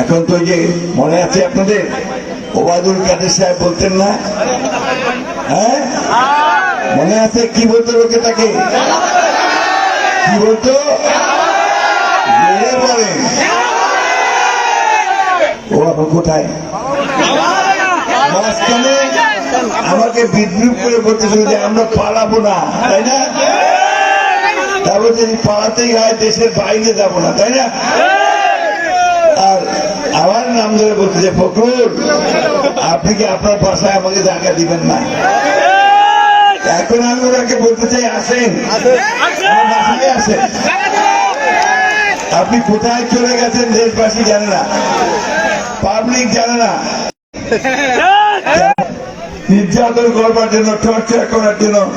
এখন তো যে মনে আছে আপনাদের? ওবায়দুল কাদের সাহেব বলতেন না? হ্যাঁ? মনে আছে? কি বলতো লোকে তাকে? কি বলতো? ও এখন কোথায়? আমাকে বিদ্রুপ করে বলতেছিল যে আমরা পালাবো না, তাই না? তারপর যদি পালাতেই হয়, দেশের বাইরে যাব না, তাই না? আর আমার নাম ধরে বলতে যে ফখরুল আপনি কি আপনার বাসায় আমাকে জায়গা দিবেন না? এখন আমি ওনাকে বলতে চাই আসেন। বাসায় আসেন। আপনি কোথায় চলে গেছেন দেশবাসী জানে না। পাবলিক জানে না। নির্যাতন করবার জন্য টর্চার করার জন্য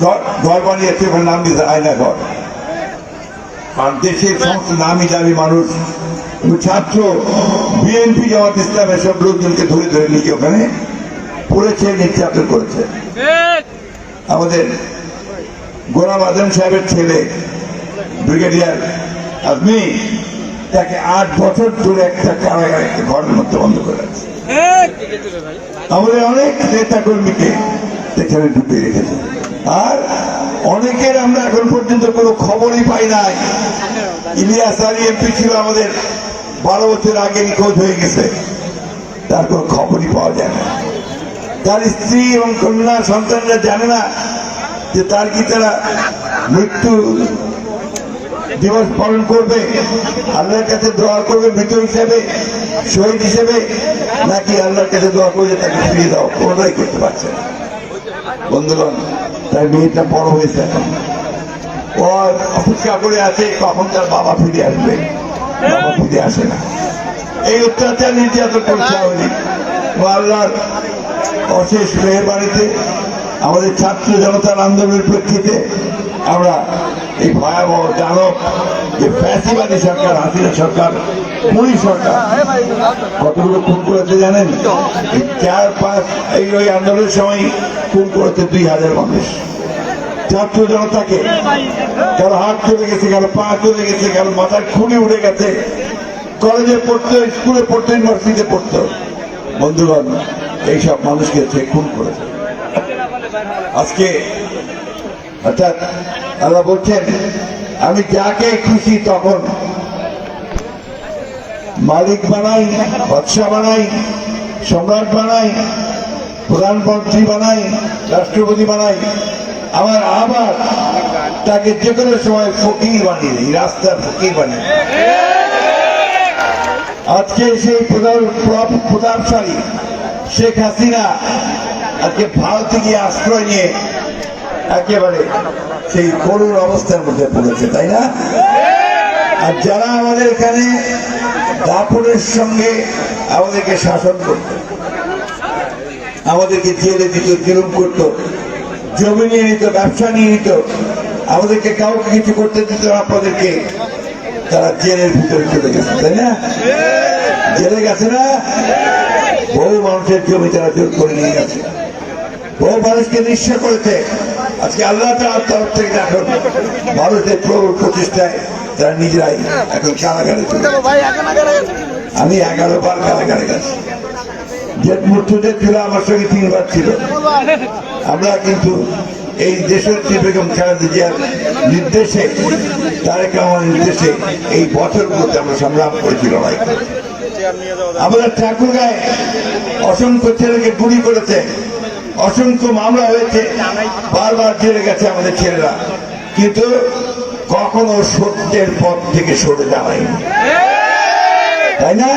ঘর- বানিয়েছে নাম দিয়েছে আয়না ঘর আর দেশের সমস্ত নামি দামি মানুষ ছাত্র, বিএনপি, জামাত ইসলামের সব লোকজনকে ধরে ধরে নিয়ে ওখানে পড়েছে, নির্যাতন করেছে। আমাদের গোলাম আজম সাহেবের ছেলে, ব্রিগেডিয়ার আজমি, তাকে আট বছর ধরে একটা কারাগারে ঘরের মধ্যে বন্ধ করে আমাদের অনেক নেতা কর্মীকে সেখানে ঢুকিয়ে রেখেছে। আর অনেকের আমরা এখন পর্যন্ত কোনো খবরই পাই নাই। ইলিয়াস আলী এমপি ছিল আমাদের বারো বছর আগে নিখোঁজ হয়ে গেছে। তার কোনো খবরই পাওয়া যায় না। তার স্ত্রী এবং কন্যা সন্তানরা জানে না যে তার কি তারা মৃত্যু দিবস পালন করবে, আল্লাহর কাছে দোয়া করবে, মৃত হিসেবে, শহীদ হিসেবে, নাকি আল্লাহর কাছে দোয়া করবে তাকে ফিরিয়ে দাও? কোনোটাই করতে পারছে না। বন্ধুগণ তার মেয়েটা বড় হয়েছে। এখন ও অপেক্ষা করে আছে কখন তার বাবা ফিরে আসবে? বাবা ফিরে আসে না। এই অত্যাচার নির্যাতন করছে আওয়ামী লীগ। অশেষ মেয়ের বাড়িতে আমাদের ছাত্র জনতার আন্দোলনের প্রেক্ষিতে আমরা এই ভয়াবহ দানব যে ফ্যাসিবাদী সরকার, হাসিনা সরকার পুলিশ সরকার কতগুলো খুন করেছে জানেন? চার পাঁচ এই ওই আন্দোলনের সময় খুন করেছে দুই হাজার মানুষ। ছাত্র জনতাকে কারও হাত চলে গেছে, কারও পা চলে গেছে, কারও মাথার খুঁড়ি উঠে গেছে। কলেজে পড়তো, স্কুলে পড়তো, ইউনিভার্সিটিতে পড়তো। বন্ধুগণ, এইসব মানুষকে খুন করেছে। আজকে অর্থাৎ আল্লাহ বলছেন, আমি যাকে খুশি তখন মালিক বানাই বাদশা বানাই, সম্রাট বানাই, প্রধানমন্ত্রী বানাই, রাষ্ট্রপতি বানাই, আমার আবার তাকে যে কোনো সময় ফকির বানিয়ে দিই রাস্তার ফকির বানিয়ে আজকে সেই প্রধান প্র- প্রতাপশালী শেখ হাসিনা আজকে ভারতে গিয়ে আশ্রয় নিয়ে একেবারে সেই করুণ অবস্থার মধ্যে পড়েছে, তাই না? আর যারা আমাদের এখানে দাপনের সঙ্গে আমাদেরকে শাসন করত, আমাদেরকে জেলে দিত, জুলুম করত, জমি নিয়ে নিত, ব্যবসা নিয়ে নিত, আমাদেরকে কাউকে কিছু করতে দিত আপনাদেরকে তারা জেলের ভিতরে চলে গেছে, তাই না? জেলে গেছে না? বহু মানুষের জমি তারা জোর করে নিয়ে গেছে। বহু মানুষকে নিঃস্ব করেছে। আজকে আল্লাহ তাআলার তরফ থেকে এখন মানুষের প্রবল প্রচেষ্টায় তারা নিজেরাই এখন কারাগারে আমি এগারো বার কারাগারে গেছি। যে মুর্তুদের ছিল আমার সঙ্গে তিনবার ছিল। আমরা কিন্তু এই দেশত্রী বেগম খালেদা জিয়ার নির্দেশে তারেক রহমানের নির্দেশে এই বছরগুলোতে আমরা সংগ্রাম করেছি লড়াই করেছি আমাদের ঠাকুর গায়ে অসংখ্য ছেলেকে গুলি করেছে। অসংখ্য মামলা হয়েছে, বারবার জেলে গেছে আমাদের ছেলেরা। কিন্তু কখনো সত্যের পথ থেকে সরে দাঁড়ায়নি তাই না?